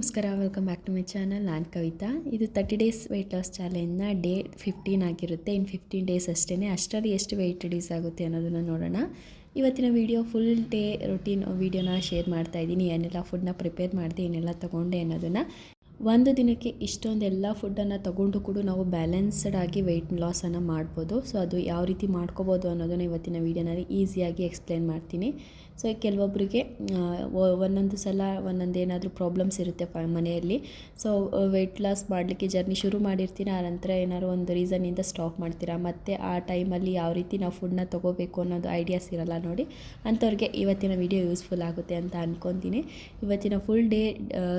ನಮಸ್ಕಾರ welcome back to my channel ನಾನು ಕವಿತಾ. ಇದು ತರ್ಟಿ ಡೇಸ್ ವೆಯ್ಟ್ ಲಾಸ್ ಚಾಲೆಂಜ್ನ ಡೇ ಫಿಫ್ಟೀನ್ ಆಗಿರುತ್ತೆ. ಇನ್ನು ಫಿಫ್ಟೀನ್ ಡೇಸ್ ಅಷ್ಟೇ ಅಷ್ಟರಲ್ಲಿ ಎಷ್ಟು ವೆಯ್ಟ್ ರಿಡ್ಯೂಸ್ ಆಗುತ್ತೆ ಅನ್ನೋದನ್ನು ನೋಡೋಣ. ಇವತ್ತಿನ ವೀಡಿಯೋ ಫುಲ್ ಡೇ ರೊಟೀನ್ ವೀಡಿಯೋನ ಶೇರ್ ಮಾಡ್ತಾ ಇದ್ದೀನಿ ಏನೆಲ್ಲ ಫುಡ್ನ ಪ್ರಿಪೇರ್ ಮಾಡಿದೆ, ಏನೆಲ್ಲ ತೊಗೊಂಡೆ ಅನ್ನೋದನ್ನು. ಒಂದು ದಿನಕ್ಕೆ ಇಷ್ಟೊಂದೆಲ್ಲ ಫುಡ್ಡನ್ನು ತಗೊಂಡು ಕೂಡ ನಾವು ಬ್ಯಾಲೆನ್ಸ್ಡ್ ಆಗಿ ವೆಯ್ಟ್ ಲಾಸನ್ನು ಮಾಡ್ಬೋದು. ಸೊ ಅದು ಯಾವ ರೀತಿ ಮಾಡ್ಕೋಬೋದು ಅನ್ನೋದನ್ನು ಇವತ್ತಿನ ವೀಡಿಯೋನಲ್ಲಿ ಈಸಿಯಾಗಿ ಎಕ್ಸ್ಪ್ಲೇನ್ ಮಾಡ್ತೀನಿ. ಸೊ ಕೆಲವೊಬ್ಬರಿಗೆ ಒಂದೊಂದು ಸಲ ಒಂದೊಂದು ಏನಾದರೂ ಪ್ರಾಬ್ಲಮ್ಸ್ ಇರುತ್ತೆ ಮನೆಯಲ್ಲಿ. ಸೊ ವೆಯ್ಟ್ ಲಾಸ್ ಮಾಡಲಿಕ್ಕೆ ಜರ್ನಿ ಶುರು ಮಾಡಿರ್ತೀನಿ ಆ ನಂತರ ಏನಾದ್ರು ಒಂದು ರೀಸನಿಂದ ಸ್ಟಾಪ್ ಮಾಡ್ತೀರಾ? ಮತ್ತು ಆ ಟೈಮಲ್ಲಿ ಯಾವ ರೀತಿ ನಾವು ಫುಡ್ನ ತೊಗೋಬೇಕು ಅನ್ನೋದು ಐಡಿಯಾಸ್ ಇರಲ್ಲ ನೋಡಿ. ಅಂಥವ್ರಿಗೆ ಇವತ್ತಿನ ವೀಡಿಯೋ ಯೂಸ್ಫುಲ್ ಆಗುತ್ತೆ ಅಂತ ಅಂದ್ಕೊತೀನಿ ಇವತ್ತಿನ full day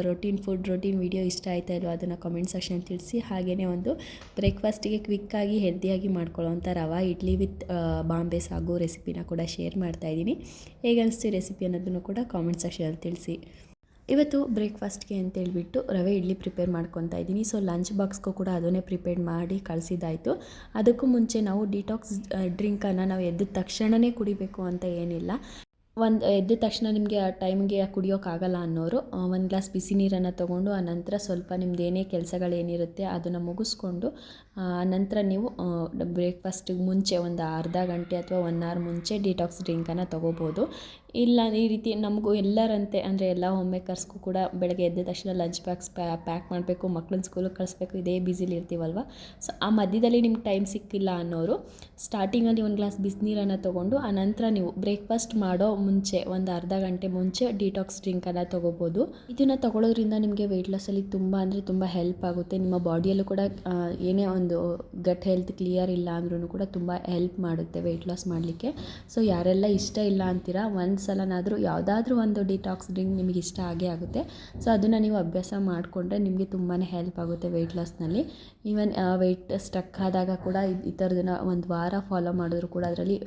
routine food routine video ಇಷ್ಟ ಆಯ್ತಾ ಇಲ್ವೋ ಅದನ್ನು ಕಮೆಂಟ್ ಸೆಕ್ಷನ್ ತಿಳಿಸಿ. ಹಾಗೆಯೇ ಒಂದು ಬ್ರೇಕ್ಫಾಸ್ಟಿಗೆ ಕ್ವಿಕ್ಕಾಗಿ ಹೆಲ್ದಿಯಾಗಿ ಮಾಡ್ಕೊಳ್ಳೋವಂಥ ರವಾ, ಇಡ್ಲಿ ವಿತ್ ಬಾಂಬೆ ಸಾಗು ರೆಸಿಪಿನ ಕೂಡ ಶೇರ್ ಮಾಡ್ತಾ ಇದ್ದೀನಿ. ಹೇಗೆ ಅನಿಸ್ತು ರೆಸಿಪಿ ಅನ್ನೋದನ್ನು ಕೂಡ ಕಾಮೆಂಟ್ ಸೆಕ್ಷನಲ್ಲಿ ತಿಳಿಸಿ. ಇವತ್ತು ಬ್ರೇಕ್ಫಾಸ್ಟ್ಗೆ ಅಂತೇಳ್ಬಿಟ್ಟು ರವೆ, ಇಡ್ಲಿ ಪ್ರಿಪೇರ್ ಮಾಡ್ಕೊತಾ ಇದ್ದೀನಿ. ಸೊ ಲಂಚ್ ಬಾಕ್ಸ್ಗೂ ಕೂಡ ಅದನ್ನೇ ಪ್ರಿಪೇರ್ ಮಾಡಿ ಕಳಿಸಿದ್ದಾಯಿತು. ಅದಕ್ಕೂ ಮುಂಚೆ ನಾವು ಡಿಟಾಕ್ಸ್ ಡ್ರಿಂಕನ್ನು ನಾವು ಎದ್ದ ತಕ್ಷಣವೇ ಕುಡಿಬೇಕು ಅಂತ ಏನಿಲ್ಲ. ಒಂದು ಎದ್ದ ತಕ್ಷಣ ನಿಮಗೆ ಆ ಟೈಮ್ಗೆ ಕುಡಿಯೋಕ್ಕಾಗಲ್ಲ ಅನ್ನೋರು ಒಂದು ಗ್ಲಾಸ್ ಬಿಸಿ ನೀರನ್ನು ತೊಗೊಂಡು ನಂತರ ಸ್ವಲ್ಪ ನಿಮ್ದು ಏನೇ ಕೆಲಸಗಳೇನಿರುತ್ತೆ ಅದನ್ನು ಮುಗಿಸ್ಕೊಂಡು ನಂತರ ನೀವು ಬ್ರೇಕ್ಫಾಸ್ಟಿಗೆ ಮುಂಚೆ ಒಂದು ಅರ್ಧ ಗಂಟೆ ಅಥವಾ ಒನ್ ಅವರ್ ಮುಂಚೆ ಡಿಟಾಕ್ಸ್ ಡ್ರಿಂಕನ್ನು ತೊಗೋಬೋದು. ಇಲ್ಲ, ಈ ರೀತಿ ನಮಗೂ ಎಲ್ಲರಂತೆ ಅಂದರೆ ಎಲ್ಲ ಹೋಮ್ ಮೇಕರ್ಸ್ಗೂ ಕೂಡ ಬೆಳಗ್ಗೆ ಎದ್ದ ತಕ್ಷಣ ಲಂಚ್ ಬಾಕ್ಸ್ ಪ್ಯಾಕ್ ಮಾಡಬೇಕು ಮಕ್ಳನ್ನ ಸ್ಕೂಲಿಗೆ ಕಳಿಸ್ಬೇಕು, ಇದೇ ಬ್ಯುಸಿಲಿ ಇರ್ತೀವಲ್ವ? ಸೊ ಆ ಮಧ್ಯದಲ್ಲಿ ನಿಮ್ಗೆ ಟೈಮ್ ಸಿಕ್ಕಿಲ್ಲ ಅನ್ನೋರು ಸ್ಟಾರ್ಟಿಂಗಲ್ಲಿ ಒಂದು ಗ್ಲಾಸ್ ಬಿಸಿನೀರನ್ನು ತೊಗೊಂಡು ನಂತರ ನೀವು ಬ್ರೇಕ್ಫಾಸ್ಟ್ ಮಾಡೋ ಮುಂಚೆ, ಒಂದು ಅರ್ಧ ಗಂಟೆ ಮುಂಚೆ ಡಿಟಾಕ್ಸ್ ಡ್ರಿಂಕನ್ನು ತೊಗೋಬೋದು. ಇದನ್ನು ತೊಗೊಳೋದ್ರಿಂದ ನಿಮಗೆ ವೆಯ್ಟ್ ಲಾಸಲ್ಲಿ ತುಂಬ ಅಂದರೆ ತುಂಬ ಹೆಲ್ಪ್ ಆಗುತ್ತೆ. ನಿಮ್ಮ ಬಾಡಿಯಲ್ಲೂ ಕೂಡ ಏನೇ ಒಂದು ಗಟ್ ಹೆಲ್ತ್ ಕ್ಲಿಯರ್ ಇಲ್ಲ ಅಂದ್ರೂ ಕೂಡ ತುಂಬ ಹೆಲ್ಪ್ ಮಾಡುತ್ತೆ ವೆಯ್ಟ್ ಲಾಸ್ ಮಾಡಲಿಕ್ಕೆ. ಸೊ ಯಾರೆಲ್ಲ ಇಷ್ಟ ಇಲ್ಲ ಅಂತೀರಾ ಒಂದು ಸಲನಾದರೂ ಯಾವುದಾದ್ರೂ ಒಂದು ಡಿಟಾಕ್ಸ್ ಡ್ರಿಂಕ್ ನಿಮಗೆ ಇಷ್ಟ ಆಗೇ ಆಗುತ್ತೆ. ಸೊ ಅದನ್ನು ನೀವು ಅಭ್ಯಾಸ ಮಾಡಿಕೊಂಡ್ರೆ ನಿಮಗೆ ತುಂಬಾ ಹೆಲ್ಪ್ ಆಗುತ್ತೆ ವೆಯ್ಟ್ ಲಾಸ್ನಲ್ಲಿ ಈವನ್ ವೆಯ್ಟ್ ಸ್ಟಕ್ ಆದಾಗ ಕೂಡ ಈ ಥರದನ್ನ ಒಂದು ವಾರ ಫಾಲೋ ಮಾಡಿದ್ರು ಕೂಡ ಅದರಲ್ಲಿ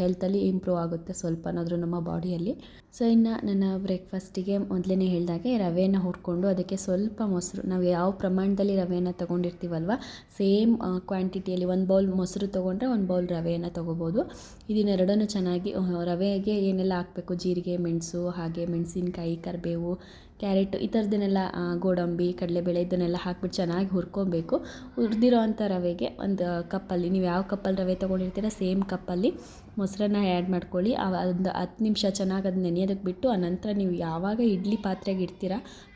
ಹೆಲ್ತಲ್ಲಿ ಇಂಪ್ರೂವ್ ಆಗುತ್ತೆ. ಸ್ವಲ್ಪನಾದರೂ ನಮ್ಮ ಬಾಡಿಯಲ್ಲಿ. ಸೊ ಇನ್ನು ನನ್ನ ಬ್ರೇಕ್ಫಾಸ್ಟಿಗೆ ಮೊದಲೇ ಹೇಳಿದಾಗೆ ರವೆಯನ್ನು ಹುರ್ಕೊಂಡು ಅದಕ್ಕೆ ಸ್ವಲ್ಪ ಮೊಸರು, ನಾವು ಯಾವ ಪ್ರಮಾಣದಲ್ಲಿ ರವೆಯನ್ನು ತೊಗೊಂಡಿರ್ತೀವಲ್ವ, ಸೇಮ್ ಕ್ವಾಂಟಿಟಿಯಲ್ಲಿ ಒಂದು ಬೌಲ್ ಮೊಸರು ತೊಗೊಂಡ್ರೆ ಒಂದು ಬೌಲ್ ರವೆಯನ್ನು ತೊಗೋಬೋದು. ಇದನ್ನೆರಡನ್ನೂ ಚೆನ್ನಾಗಿ ರವೆಗೆ ಏನೆಲ್ಲ ಹಾಕಬೇಕು, ಜೀರಿಗೆ, ಮೆಣಸು, ಹಾಗೆ ಮೆಣಸಿನ್ಕಾಯಿ, ಕರಿಬೇವು, ಕ್ಯಾರೆಟ್, ಈ ಥರದನ್ನೆಲ್ಲ ಗೋಡಂಬಿ, ಕಡಲೆಬೇಳೆ ಇದನ್ನೆಲ್ಲ ಹಾಕ್ಬಿಟ್ಟು ಚೆನ್ನಾಗಿ ಹುರ್ಕೊಬೇಕು. ಹುರಿದಿರೋ ಅಂಥ ರವೆಗೆ ಒಂದು ಕಪ್ಪಲ್ಲಿ, ನೀವು ಯಾವ ಕಪ್ಪಲ್ಲಿ ರವೆ ತೊಗೊಂಡಿರ್ತೀರ, ಸೇಮ್ ಕಪ್ಪಲ್ಲಿ ಮೊಸರನ್ನ ಆ್ಯಡ್ ಮಾಡ್ಕೊಳ್ಳಿ. ಒಂದು ಹತ್ತು ನಿಮಿಷ ಚೆನ್ನಾಗಿ ಅದು ನೆನೆಯೋದಕ್ಕೆ ಬಿಟ್ಟು ನಂತರ ನೀವು ಯಾವಾಗ ಇಡ್ಲಿ ಪಾತ್ರೆಗೆ ಇಡ್ತೀರ,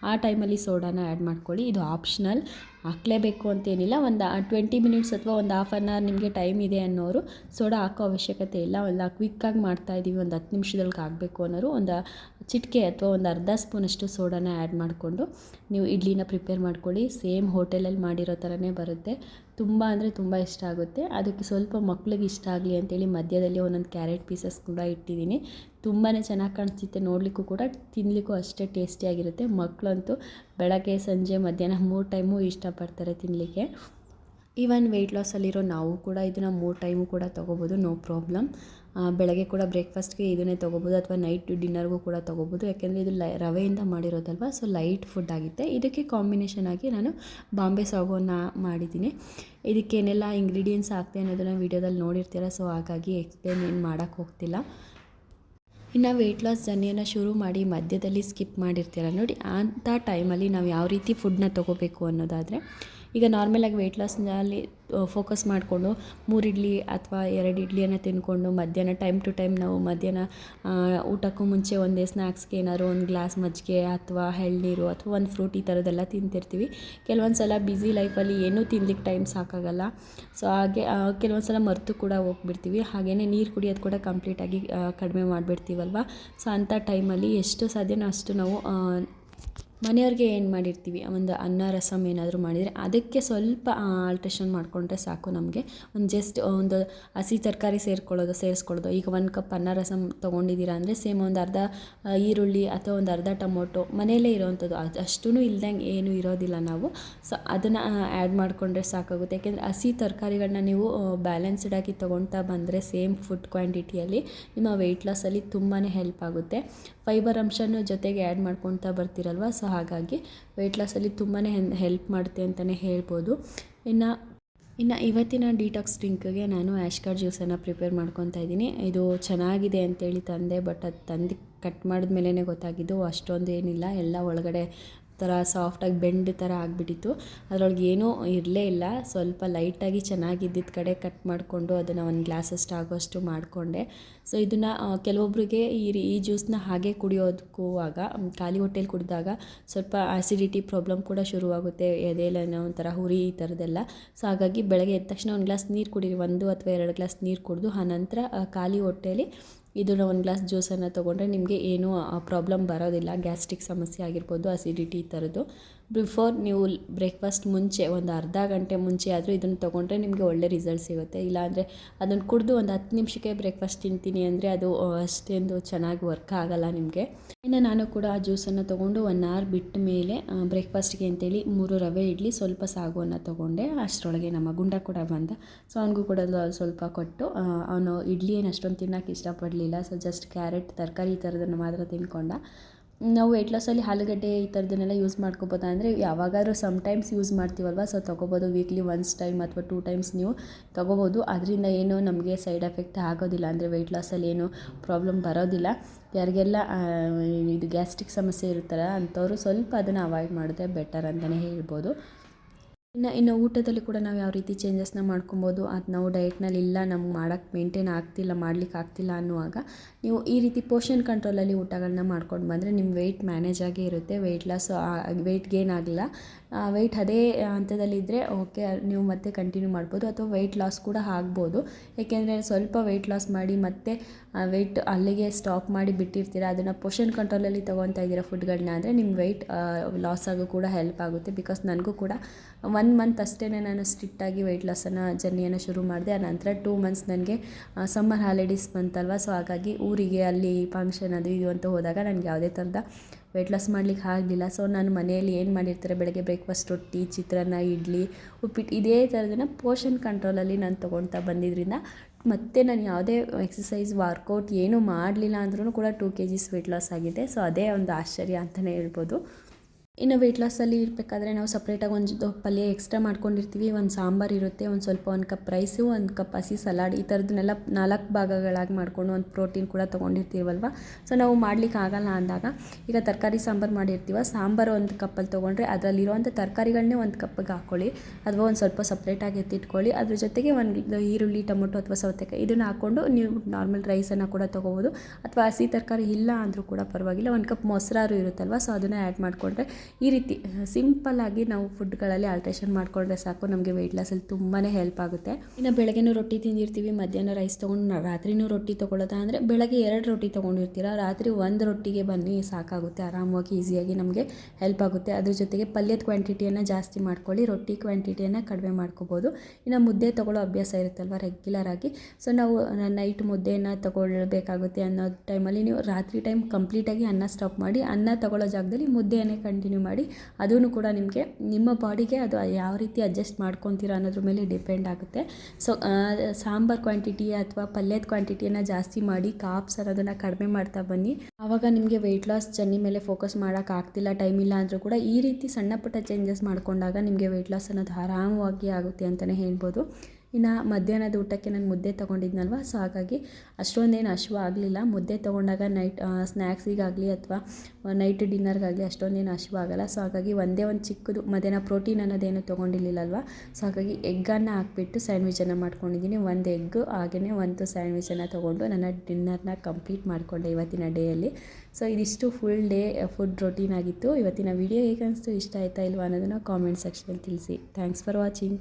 ಆ ಟೈಮಲ್ಲಿ ಸೋಡಾನ ಆ್ಯಡ್ ಮಾಡ್ಕೊಳ್ಳಿ. ಇದು ಆಪ್ಷನಲ್ ಹಾಕಲೇಬೇಕು ಅಂತೇನಿಲ್ಲ. ಒಂದು ಟ್ವೆಂಟಿ ಮಿನಿಟ್ಸ್ ಅಥವಾ ಒಂದು ಹಾಫ್ ಆನ್ ಅವರ್ ನಿಮಗೆ ಟೈಮ್ ಇದೆ ಅನ್ನೋರು ಸೋಡಾ ಹಾಕೋ ಅವಶ್ಯಕತೆ ಇಲ್ಲ. ಒಂದು ಕ್ವಿಕ್ಕಾಗಿ ಮಾಡ್ತಾಯಿದ್ದೀವಿ ಒಂದು ಹತ್ತು ನಿಮಿಷದಲ್ಲಿ ಆಗಬೇಕು ಅನ್ನೋರು. ಒಂದು ಚಿಟಿಕೆ ಅಥವಾ ಒಂದು ಅರ್ಧ ಸ್ಪೂನಷ್ಟು ಸೋಡಾನ ಆ್ಯಡ್ ಮಾಡಿಕೊಂಡು ನೀವು ಇಡ್ಲಿನ ಪ್ರಿಪೇರ್ ಮಾಡ್ಕೊಳ್ಳಿ. ಸೇಮ್ ಹೋಟೆಲಲ್ಲಿ ಮಾಡಿರೋ ಥರನೇ ಬರುತ್ತೆ. ತುಂಬ ಅಂದರೆ ತುಂಬ ಇಷ್ಟ ಆಗುತ್ತೆ. ಅದಕ್ಕೆ ಸ್ವಲ್ಪ ಮಕ್ಳಿಗೆ ಇಷ್ಟ ಆಗಲಿ ಅಂತೇಳಿ ಮಧ್ಯದಲ್ಲಿ ಒಂದೊಂದು ಕ್ಯಾರೆಟ್ ಪೀಸಸ್ ಕೂಡ ಇಟ್ಟಿದ್ದೀನಿ. ತುಂಬಾ ಚೆನ್ನಾಗಿ ಕಾಣಿಸುತ್ತೆ ನೋಡಲಿಕ್ಕೂ ಕೂಡ ತಿನ್ನಲಿಕ್ಕೂ ಅಷ್ಟೇ ಟೇಸ್ಟಿಯಾಗಿರುತ್ತೆ. ಮಕ್ಕಳಂತೂ ಬೆಳಗ್ಗೆ, ಸಂಜೆ, ಮಧ್ಯಾಹ್ನ ಮೂರು ಟೈಮು ಇಷ್ಟಪಡ್ತಾರೆ ತಿನ್ನಲಿಕ್ಕೆ ಈವನ್ ವೆಯ್ಟ್ ಲಾಸಲ್ಲಿರೋ ನಾವು ಕೂಡ ಇದನ್ನು ಮೂರು ಟೈಮು ಕೂಡ ತೊಗೋಬೋದು ನೋ ಪ್ರಾಬ್ಲಮ್ ಬೆಳಗ್ಗೆ ಕೂಡ ಬ್ರೇಕ್ಫಾಸ್ಟ್ಗೆ ಇದನ್ನೇ ತೊಗೋಬೋದು ಅಥವಾ ನೈಟ್ ಡಿನ್ನರ್ಗೂ ಕೂಡ ತೊಗೋಬೋದು. ಯಾಕೆಂದರೆ ಇದು ಲೈ ರವೆಯಿಂದ ಮಾಡಿರೋದಲ್ವ ಸೊ ಲೈಟ್ ಫುಡ್ ಆಗುತ್ತೆ. ಇದಕ್ಕೆ ಕಾಂಬಿನೇಷನ್ ಆಗಿ ನಾನು ಬಾಂಬೆ ಸಾಗೋನ ಮಾಡಿದ್ದೀನಿ. ಇದಕ್ಕೇನೆಲ್ಲ ಇಂಗ್ರೀಡಿಯೆಂಟ್ಸ್ ಹಾಕ್ತೆ ಅನ್ನೋದನ್ನು ವೀಡಿಯೋದಲ್ಲಿ ನೋಡಿರ್ತೀರ ಸೊ ಹಾಗಾಗಿ ಎಕ್ಸ್ಪ್ಲೇನ್ ಏನು ಮಾಡೋಕ್ಕೆ ಹೋಗ್ತಿಲ್ಲ. ಇನ್ನು ವೆಯ್ಟ್ ಲಾಸ್ ಜರ್ನಿಯನ್ನು ಶುರು ಮಾಡಿ ಮಧ್ಯದಲ್ಲಿ ಸ್ಕಿಪ್ ಮಾಡಿರ್ತೀರ ನೋಡಿ ಅಂಥ ಟೈಮಲ್ಲಿ ನಾವು ಯಾವ ರೀತಿ ಫುಡ್ನ ತೊಗೋಬೇಕು ಅನ್ನೋದಾದರೆ ಈಗ ನಾರ್ಮಲಾಗಿ ವೆಯ್ಟ್ ಲಾಸ್ನಲ್ಲಿ ಫೋಕಸ್ ಮಾಡಿಕೊಂಡು ಮೂರು ಇಡ್ಲಿ ಅಥವಾ ಎರಡು ಇಡ್ಲಿಯನ್ನು ತಿನ್ಕೊಂಡು ಮಧ್ಯಾಹ್ನ ಟೈಮ್ ಟು ಟೈಮ್ ನಾವು ಮಧ್ಯಾಹ್ನ ಊಟಕ್ಕೂ ಮುಂಚೆ ಒಂದೇ ಸ್ನ್ಯಾಕ್ಸ್ಗೆ ಏನಾದ್ರು ಒಂದು ಗ್ಲಾಸ್ ಮಜ್ಜಿಗೆ ಅಥವಾ ಎಳ್ನೀರು ಅಥವಾ ಒಂದು ಫ್ರೂಟ್ ಈ ಥರದ್ದೆಲ್ಲ ತಿಂತಿರ್ತೀವಿ. ಕೆಲವೊಂದು ಸಲ ಬ್ಯುಸಿ ಲೈಫಲ್ಲಿ ಏನೂ ತಿನ್ಲಿಕ್ಕೆ ಟೈಮ್ ಸಾಕಾಗಲ್ಲ. ಸೊ ಹಾಗೆ ಕೆಲವೊಂದು ಸಲ ಮರೆತು ಕೂಡ ಹೋಗ್ಬಿಡ್ತೀವಿ. ಹಾಗೆಯೇ ನೀರು ಕುಡಿಯೋದು ಕೂಡ ಕಂಪ್ಲೀಟಾಗಿ ಕಡಿಮೆ ಮಾಡಿಬಿಡ್ತೀವಲ್ವ? ಸೊ ಅಂಥ ಟೈಮಲ್ಲಿ ಎಷ್ಟು ಸಾಧ್ಯನೋ ಅಷ್ಟು ನಾವು ಮನೆಯವ್ರಿಗೆ ಏನು ಮಾಡಿರ್ತೀವಿ? ಒಂದು ಅನ್ನ, ರಸಮ್ ಏನಾದರೂ ಮಾಡಿದರೆ ಅದಕ್ಕೆ ಸ್ವಲ್ಪ ಆಲ್ಟ್ರೇಷನ್ ಮಾಡಿಕೊಂಡ್ರೆ ಸಾಕು ನಮಗೆ. ಒಂದು ಜಸ್ಟ್ ಒಂದು ಹಸಿ ತರಕಾರಿ ಸೇರ್ಕೊಳ್ಳೋದು, ಸೇರಿಸ್ಕೊಳ್ಳೋದು. ಈಗ ಒಂದು ಕಪ್ ಅನ್ನ, ರಸಮ್ ತೊಗೊಂಡಿದ್ದೀರಾ ಅಂದರೆ ಸೇಮ್ ಒಂದು ಅರ್ಧ ಈರುಳ್ಳಿ ಅಥವಾ ಒಂದು ಅರ್ಧ ಟೊಮೊಟೊ ಮನೆಯಲ್ಲೇ ಇರೋವಂಥದ್ದು. ಅದು ಅಷ್ಟೂ ಇಲ್ದಂಗೆ ಏನೂ ಇರೋದಿಲ್ಲ ನಾವು. ಸೊ ಅದನ್ನು ಆ್ಯಡ್ ಮಾಡಿಕೊಂಡ್ರೆ ಸಾಕಾಗುತ್ತೆ. ಯಾಕೆಂದರೆ ಹಸಿ ತರಕಾರಿಗಳನ್ನ ನೀವು ಬ್ಯಾಲೆನ್ಸ್ಡಾಗಿ ತೊಗೊಳ್ತಾ ಬಂದರೆ ಸೇಮ್ ಫುಡ್ ಕ್ವಾಂಟಿಟಿಯಲ್ಲಿ ನಿಮ್ಮ ವೆಯ್ಟ್ ಲಾಸಲ್ಲಿ ತುಂಬಾ ಹೆಲ್ಪ್ ಆಗುತ್ತೆ. ಫೈಬರ್ ಅಂಶನೂ ಜೊತೆಗೆ ಆ್ಯಡ್ ಮಾಡ್ಕೊಳ್ತಾ ಬರ್ತೀರಲ್ವ? ಸೊ ಹಾಗಾಗಿ ವೆಯ್ಟ್ ಲಾಸಲ್ಲಿ ತುಂಬಾ ಹೆಲ್ಪ್ ಮಾಡುತ್ತೆ ಅಂತಲೇ ಹೇಳ್ಬೋದು. ಇನ್ನು ಇನ್ನು ಇವತ್ತಿನ ಡಿಟಾಕ್ಸ್ ಡ್ರಿಂಕ್ಗೆ ನಾನು ಆ್ಯಶ್ ಕಾರ್ಡ್ ಜ್ಯೂಸನ್ನು ಪ್ರಿಪೇರ್ ಮಾಡ್ಕೊತಾ ಇದ್ದೀನಿ. ಇದು ಚೆನ್ನಾಗಿದೆ ಅಂತೇಳಿ ತಂದೆ ಬಟ್ ಅದು ತಂದು ಕಟ್ ಮಾಡಿದ ಮೇಲೇ ಗೊತ್ತಾಗಿದ್ದು ಅಷ್ಟೊಂದು ಏನಿಲ್ಲ. ಎಲ್ಲ ಒಳಗಡೆ ಥರ ಸಾಫ್ಟಾಗಿ ಬೆಂಡ್ ಥರ ಆಗಿಬಿಟ್ಟಿತ್ತು. ಅದರೊಳಗೆ ಏನೂ ಇರಲೇ ಇಲ್ಲ. ಸ್ವಲ್ಪ ಲೈಟಾಗಿ ಚೆನ್ನಾಗಿದ್ದಿದ್ದ ಕಡೆ ಕಟ್ ಮಾಡಿಕೊಂಡು ಅದನ್ನು ಒಂದು ಗ್ಲಾಸಷ್ಟು ಆಗೋಷ್ಟು ಮಾಡಿಕೊಂಡೆ. ಸೊ ಇದನ್ನು ಕೆಲವೊಬ್ಬರಿಗೆ ಈ ಈ ಜ್ಯೂಸನ್ನ ಹಾಗೆ ಕುಡಿಯೋದಕ್ಕೂ ಆಗ ಖಾಲಿ ಹೊಟ್ಟೆಲಿ ಕುಡಿದಾಗ ಸ್ವಲ್ಪ ಆ್ಯಸಿಡಿಟಿ ಪ್ರಾಬ್ಲಮ್ ಕೂಡ ಶುರುವಾಗುತ್ತೆ. ಎದೆಲೆನೋ ಒಂಥರ ಹುರಿ ಈ ಥರದ್ದೆಲ್ಲ. ಸೊ ಹಾಗಾಗಿ ಬೆಳಗ್ಗೆ ಎದ್ದ ತಕ್ಷಣ ಒಂದು ಗ್ಲಾಸ್ ನೀರು ಕುಡೀರಿ, ಒಂದು ಅಥವಾ ಎರಡು ಗ್ಲಾಸ್ ನೀರು ಕುಡಿದು ಆನಂತರ ಖಾಲಿ ಹೊಟ್ಟೆಲಿ ಇದನ್ನು ಒಂದು ಗ್ಲಾಸ್ ಜ್ಯೂಸನ್ನು ತೊಗೊಂಡ್ರೆ ನಿಮಗೆ ಏನೂ ಪ್ರಾಬ್ಲಮ್ ಬರೋದಿಲ್ಲ. ಗ್ಯಾಸ್ಟ್ರಿಕ್ ಸಮಸ್ಯೆ ಆಗಿರ್ಬೋದು ಅಸಿಡಿಟಿ ಈ ಥರದ್ದು ಬಿಫೋರ್ ನೀವು ಬ್ರೇಕ್ಫಾಸ್ಟ್ ಮುಂಚೆ, ಒಂದು ಅರ್ಧ ಗಂಟೆ ಮುಂಚೆ ಆದರೂ ಇದನ್ನು ತೊಗೊಂಡ್ರೆ ನಿಮಗೆ ಒಳ್ಳೆ ರಿಸಲ್ಟ್ ಸಿಗುತ್ತೆ. ಇಲ್ಲಾಂದರೆ ಅದನ್ನು ಕುಡಿದು ಒಂದು ಹತ್ತು ನಿಮಿಷಕ್ಕೆ ಬ್ರೇಕ್ಫಾಸ್ಟ್ ತಿಂತೀನಿ ಅಂದರೆ ಅದು ಅಷ್ಟೊಂದು ಚೆನ್ನಾಗಿ ವರ್ಕ್ ಆಗಲ್ಲ ನಿಮಗೆ. ಇನ್ನು ನಾನು ಕೂಡ ಆ ಜ್ಯೂಸನ್ನು ತೊಗೊಂಡು ಒನ್ ಅವರ್ ಬಿಟ್ಟ ಮೇಲೆ ಬ್ರೇಕ್ಫಾಸ್ಟ್ಗೆ ಅಂತೇಳಿ ಮೂರು ರವೆ ಇಡ್ಲಿ, ಸ್ವಲ್ಪ ಸಾಗುವನ್ನು ತೊಗೊಂಡೆ. ಅಷ್ಟರೊಳಗೆ ನಮ್ಮ ಗುಂಡ ಕೂಡ ಬಂದ. ಸೊ ಅವನಿಗೂ ಕೂಡ ಸ್ವಲ್ಪ ಕೊಟ್ಟು ಅವನು ಇಡ್ಲಿ ಏನು ಅಷ್ಟೊಂದು ತಿನ್ನೋಕೆ ಇಷ್ಟಪಡಲಿಲ್ಲ. ಸೊ ಜಸ್ಟ್ ಕ್ಯಾರೆಟ್ ತರಕಾರಿ ಈ ಥರದನ್ನು ಮಾತ್ರ ತಿನ್ಕೊಂಡ ನಾವು ವೆಯ್ಟ್ ಲಾಸಲ್ಲಿ ಆಲೂಗಡ್ಡೆ ಈ ಥರದನ್ನೆಲ್ಲ ಯೂಸ್ ಮಾಡ್ಕೋಬೋದ. ಅಂದರೆ ಯಾವಾಗಾದ್ರೂ ಸಮ್ಟೈಮ್ಸ್ ಯೂಸ್ ಮಾಡ್ತೀವಲ್ವ? ಸೊ ತೊಗೋಬೋದು ವೀಕ್ಲಿ ಒನ್ಸ್ ಟೈಮ್ ಅಥವಾ ಟೂ ಟೈಮ್ಸ್ ನೀವು ತೊಗೋಬೋದು. ಅದರಿಂದ ಏನು ನಮಗೆ ಸೈಡ್ ಎಫೆಕ್ಟ್ ಆಗೋದಿಲ್ಲ. ಅಂದರೆ ವೆಯ್ಟ್ ಲಾಸಲ್ಲಿ ಏನು ಪ್ರಾಬ್ಲಮ್ ಬರೋದಿಲ್ಲ. ಯಾರಿಗೆಲ್ಲ ಇದು ಗ್ಯಾಸ್ಟ್ರಿಕ್ ಸಮಸ್ಯೆ ಇರುತ್ತಲ್ಲ, ಅಂಥವ್ರು ಸ್ವಲ್ಪ ಅದನ್ನು ಅವಾಯ್ಡ್ ಮಾಡಿದ್ರೆ ಬೆಟರ್ ಅಂತಲೇ ಹೇಳ್ಬೋದು. ಇನ್ನು ಇನ್ನು ಊಟದಲ್ಲಿ ಕೂಡ ನಾವು ಯಾವ ರೀತಿ ಚೇಂಜಸ್ನ ಮಾಡ್ಕೊಬೋದು, ಅದು ನಾವು ಡಯಟ್ನಲ್ಲಿ ಇಲ್ಲ ನಮ್ಗೆ ಮಾಡೋಕ್ಕೆ ಮೇಂಟೈನ್ ಆಗ್ತಿಲ್ಲ ಮಾಡ್ಲಿಕ್ಕೆ ಆಗ್ತಿಲ್ಲ ಅನ್ನುವಾಗ, ನೀವು ಈ ರೀತಿ ಪೋಷನ್ ಕಂಟ್ರೋಲಲ್ಲಿ ಊಟಗಳನ್ನ ಮಾಡ್ಕೊಂಡು ಬಂದರೆ ನಿಮ್ಮ ವೆಯ್ಟ್ ಮ್ಯಾನೇಜ್ ಆಗೇ ಇರುತ್ತೆ. ವೆಯ್ಟ್ ಲಾಸ್ ವೆಯ್ಟ್ ಗೇನ್ ಆಗಿಲ್ಲ ವೆಯ್ಟ್ ಅದೇ ಹಂತದಲ್ಲಿದ್ದರೆ ಓಕೆ ನೀವು ಮತ್ತೆ ಕಂಟಿನ್ಯೂ ಮಾಡ್ಬೋದು ಅಥವಾ ವೆಯ್ಟ್ ಲಾಸ್ ಕೂಡ ಆಗ್ಬೋದು. ಏಕೆಂದರೆ ಸ್ವಲ್ಪ ವೆಯ್ಟ್ ಲಾಸ್ ಮಾಡಿ ಮತ್ತೆ ವೆಯ್ಟ್ ಅಲ್ಲಿಗೆ ಸ್ಟಾಪ್ ಮಾಡಿ ಬಿಟ್ಟಿರ್ತೀರ, ಅದನ್ನು ಪೋಷನ್ ಕಂಟ್ರೋಲಲ್ಲಿ ತೊಗೊತಾ ಇದ್ದೀರಾ ಫುಡ್ಗಳನ್ನ ಅಂದರೆ ನಿಮ್ಮ ವೆಯ್ಟ್ ಲಾಸ್ ಆಗೋ ಕೂಡ ಹೆಲ್ಪ್ ಆಗುತ್ತೆ. ಬಿಕಾಸ್ ನನಗೂ ಕೂಡ ಒನ್ ಮಂತ್ ಅಷ್ಟೇ ನಾನು ಸ್ಟ್ರಿಕ್ಟಾಗಿ ವೆಯ್ಟ್ ಲಾಸನ್ನು ಜರ್ನಿಯನ್ನು ಶುರು ಮಾಡಿದೆ. ಆ ನಂತರ ಟೂ ಮಂತ್ಸ್ ನನಗೆ ಸಮ್ಮರ್ ಹಾಲಿಡೇಸ್ ಬಂತಲ್ವ? ಸೊ ಹಾಗಾಗಿ ಊರಿಗೆ ಅಲ್ಲಿ ಫಂಕ್ಷನ್ ಅದು ಇದು ಅಂತ ಹೋದಾಗ ನನಗೆ ಯಾವುದೇ ಥರದ ವೆಯ್ಟ್ ಲಾಸ್ ಮಾಡ್ಲಿಕ್ಕೆ ಆಗಲಿಲ್ಲ. ಸೊ ನಾನು ಮನೆಯಲ್ಲಿ ಏನು ಮಾಡಿರ್ತಾರೆ? ಬೆಳಗ್ಗೆ ಬ್ರೇಕ್ಫಾಸ್ಟ್ ರೊಟ್ಟಿ, ಚಿತ್ರಾನ್ನ, ಇಡ್ಲಿ, ಉಪ್ಪಿಟ್ಟು, ಇದೇ ಥರದನ್ನು ಪೋಷನ್ ಕಂಟ್ರೋಲಲ್ಲಿ ನಾನು ತೊಗೊಳ್ತಾ ಬಂದಿದ್ದರಿಂದ ಮತ್ತು ನಾನು ಯಾವುದೇ ಎಕ್ಸಸೈಸ್ ವರ್ಕೌಟ್ ಏನೂ ಮಾಡಲಿಲ್ಲ ಅಂದ್ರೂ ಕೂಡ two K Gs weight loss ಆಗಿದೆ. ಸೊ ಅದೇ ಒಂದು ಆಶ್ಚರ್ಯ ಅಂತಲೇ ಹೇಳ್ಬೋದು. ಇನ್ನು ವೆಯ್ಟ್ ಲಾಸಲ್ಲಿ ಇರಬೇಕಾದ್ರೆ ನಾವು ಸಪ್ರೇಟಾಗಿ ಒಂದು ಪಲ್ಯ ಎಕ್ಸ್ಟ್ರಾ ಮಾಡ್ಕೊಂಡಿರ್ತೀವಿ. ಒಂದು ಸಾಂಬಾರು ಇರುತ್ತೆ, ಒಂದು ಸ್ವಲ್ಪ ಒಂದು ಕಪ್ ರೈಸು ಒಂದು ಕಪ್ ಹಸಿ ಸಲಾಡ್ ಈ ಥರದನ್ನೆಲ್ಲ ನಾಲ್ಕು ಭಾಗಗಳಾಗಿ ಮಾಡಿಕೊಂಡು ಒಂದು ಪ್ರೋಟೀನ್ ಕೂಡ ತೊಗೊಂಡಿರ್ತೀವಲ್ವ? ಸೊ ನಾವು ಮಾಡ್ಲಿಕ್ಕೆ ಆಗಲ್ಲ ಅಂದಾಗ ಈಗ ತರಕಾರಿ ಸಾಂಬಾರು ಮಾಡಿರ್ತೀವ, ಸಾಂಬಾರು ಒಂದು ಕಪ್ಪಲ್ಲಿ ತೊಗೊಂಡ್ರೆ ಅದರಲ್ಲಿರುವಂಥ ತರಕಾರಿಗಳನ್ನೇ ಒಂದು ಕಪ್ಪಿಗೆ ಹಾಕ್ಕೊಳ್ಳಿ ಅಥವಾ ಒಂದು ಸ್ವಲ್ಪ ಸಪ್ರೇಟಾಗಿ ಎತ್ತಿಟ್ಕೊಳ್ಳಿ. ಅದ್ರ ಜೊತೆಗೆ ಒಂದು ಈರುಳ್ಳಿ, ಟೊಮೊಟೊ ಅಥವಾ ಸೌತೆಕಾಯಿ ಇದನ್ನು ಹಾಕ್ಕೊಂಡು ನೀವು ನಾರ್ಮಲ್ ರೈಸನ್ನು ಕೂಡ ತೊಗೋಬೋದು. ಅಥವಾ ಹಸಿ ತರಕಾರಿ ಇಲ್ಲ ಅಂದರೂ ಕೂಡ ಪರವಾಗಿಲ್ಲ. ಒಂದು ಕಪ್ ಮೊಸರಾರು ಇರುತ್ತಲ್ವ ಸೊ ಅದನ್ನು ಆ್ಯಡ್ ಮಾಡಿಕೊಂಡ್ರೆ ಈ ರೀತಿ ಸಿಂಪಲ್ಲಾಗಿ ನಾವು ಫುಡ್ಗಳಲ್ಲಿ ಆಲ್ಟ್ರೇಷನ್ ಮಾಡಿಕೊಂಡ್ರೆ ಸಾಕು, ನಮಗೆ ವೆಯ್ಟ್ ಲಾಸಲ್ಲಿ ತುಂಬಾ ಹೆಲ್ಪ್ ಆಗುತ್ತೆ. ಇನ್ನು ಬೆಳಗ್ಗೆನೂ ರೊಟ್ಟಿ ತಿಂದಿರ್ತೀವಿ, ಮಧ್ಯಾಹ್ನ ರೈಸ್ ತೊಗೊಂಡು ರಾತ್ರಿನೂ ರೊಟ್ಟಿ ತೊಗೊಳ್ಳೋದಾ ಅಂದರೆ ಬೆಳಗ್ಗೆ ಎರಡು ರೊಟ್ಟಿ ತೊಗೊಂಡಿರ್ತೀರ, ರಾತ್ರಿ ಒಂದು ರೊಟ್ಟಿಗೆ ಬನ್ನಿ ಸಾಕಾಗುತ್ತೆ, ಆರಾಮವಾಗಿ ಈಸಿಯಾಗಿ ನಮಗೆ ಹೆಲ್ಪ್ ಆಗುತ್ತೆ. ಅದ್ರ ಜೊತೆಗೆ ಪಲ್ಯದ ಕ್ವಾಂಟಿಟಿಯನ್ನು ಜಾಸ್ತಿ ಮಾಡ್ಕೊಳ್ಳಿ, ರೊಟ್ಟಿ ಕ್ವಾಂಟಿಟಿಯನ್ನು ಕಡಿಮೆ ಮಾಡ್ಕೋಬೋದು. ಇನ್ನು ಮುದ್ದೆ ತೊಗೊಳ್ಳೋ ಅಭ್ಯಾಸ ಇರುತ್ತಲ್ವ ರೆಗ್ಯುಲರ್ ಆಗಿ? ಸೊ ನಾವು ನೈಟ್ ಮುದ್ದೆಯನ್ನು ತೊಗೊಳ್ಬೇಕಾಗುತ್ತೆ ಅನ್ನೋ ಟೈಮಲ್ಲಿ ನೀವು ರಾತ್ರಿ ಟೈಮ್ ಕಂಪ್ಲೀಟಾಗಿ ಅನ್ನ ಸ್ಟಾಪ್ ಮಾಡಿ, ಅನ್ನ ತೊಗೊಳ್ಳೋ ಜಾಗದಲ್ಲಿ ಮುದ್ದೆಯನ್ನೇ ಕಂಟಿನ್ಯೂ ಮಾಡಿ ಅದೂ ಕೂಡ ನಿಮಗೆ ನಿಮ್ಮ ಬಾಡಿಗೆ ಅದು ಯಾವ ರೀತಿ ಅಡ್ಜಸ್ಟ್ ಮಾಡ್ಕೊತೀರ ಅನ್ನೋದ್ರ ಮೇಲೆ ಡಿಪೆಂಡ್ ಆಗುತ್ತೆ. ಸೊ ಸಾಂಬಾರ್ ಕ್ವಾಂಟಿಟಿ ಅಥವಾ ಪಲ್ಯದ ಕ್ವಾಂಟಿಟಿಯನ್ನು ಜಾಸ್ತಿ ಮಾಡಿ ಕಾಪ್ಸ್ ಅನ್ನೋದನ್ನು ಕಡಿಮೆ ಮಾಡ್ತಾ ಬನ್ನಿ. ಆವಾಗ ನಿಮಗೆ ವೆಯ್ಟ್ ಲಾಸ್ ಜರ್ನಿ ಮೇಲೆ ಫೋಕಸ್ ಮಾಡೋಕ್ಕಾಗ್ತಿಲ್ಲ ಟೈಮ್ ಇಲ್ಲ ಅಂದರೂ ಕೂಡ ಈ ರೀತಿ ಸಣ್ಣ ಪುಟ್ಟ ಚೇಂಜಸ್ ಮಾಡಿಕೊಂಡಾಗ ನಿಮಗೆ ವೆಯ್ಟ್ ಲಾಸ್ ಅನ್ನೋದು ಆರಾಮವಾಗಿ ಆಗುತ್ತೆ ಅಂತಲೇ ಹೇಳ್ಬೋದು. ಇನ್ನು ಮಧ್ಯಾಹ್ನದ ಊಟಕ್ಕೆ ನಾನು ಮುದ್ದೆ ತೊಗೊಂಡಿದ್ನಲ್ವ, ಸೊ ಹಾಗಾಗಿ ಅಷ್ಟೊಂದೇನು ಹಶ್ವ ಆಗಲಿಲ್ಲ. ಮುದ್ದೆ ತೊಗೊಂಡಾಗ ನೈಟ್ ಸ್ನ್ಯಾಕ್ಸಿಗಾಗಲಿ ಅಥವಾ ನೈಟ್ ಡಿನ್ನರ್ಗಾಗಲಿ ಅಷ್ಟೊಂದೇನು ಹಶ್ವ ಆಗಲ್ಲ. ಸೊ ಹಾಗಾಗಿ ಒಂದೇ ಒಂದು ಚಿಕ್ಕದು ಮಧ್ಯಾಹ್ನ ಪ್ರೋಟೀನ್ ಅನ್ನೋದೇನು ತೊಗೊಂಡಿರಲಿಲ್ಲಲ್ವ, ಸೊ ಹಾಗಾಗಿ ಎಗ್ಗನ್ನು ಹಾಕ್ಬಿಟ್ಟು ಸ್ಯಾಂಡ್ವಿಚನ್ನು ಮಾಡ್ಕೊಂಡಿದ್ದೀನಿ. ಒಂದು ಎಗ್ ಹಾಗೆಯೇ ಒಂದು ಸ್ಯಾಂಡ್ವಿಚನ್ನು ತೊಗೊಂಡು ನನ್ನ ಡಿನ್ನರ್ನ ಕಂಪ್ಲೀಟ್ ಮಾಡಿಕೊಂಡೆ ಇವತ್ತಿನ ಡೇಯಲ್ಲಿ. ಸೊ ಇದಿಷ್ಟು ಫುಲ್ ಡೇ ಫುಡ್ ರೊಟೀನ್ ಆಗಿತ್ತು. ಇವತ್ತಿನ ವಿಡಿಯೋ ಹೇಗೆ ಅನಿಸ್ತು, ಇಷ್ಟ ಆಯ್ತಾ ಇಲ್ವಾ ಅನ್ನೋದನ್ನು ಕಾಮೆಂಟ್ ಸೆಕ್ಷನಲ್ಲಿ ತಿಳಿಸಿ. Thanks for watching.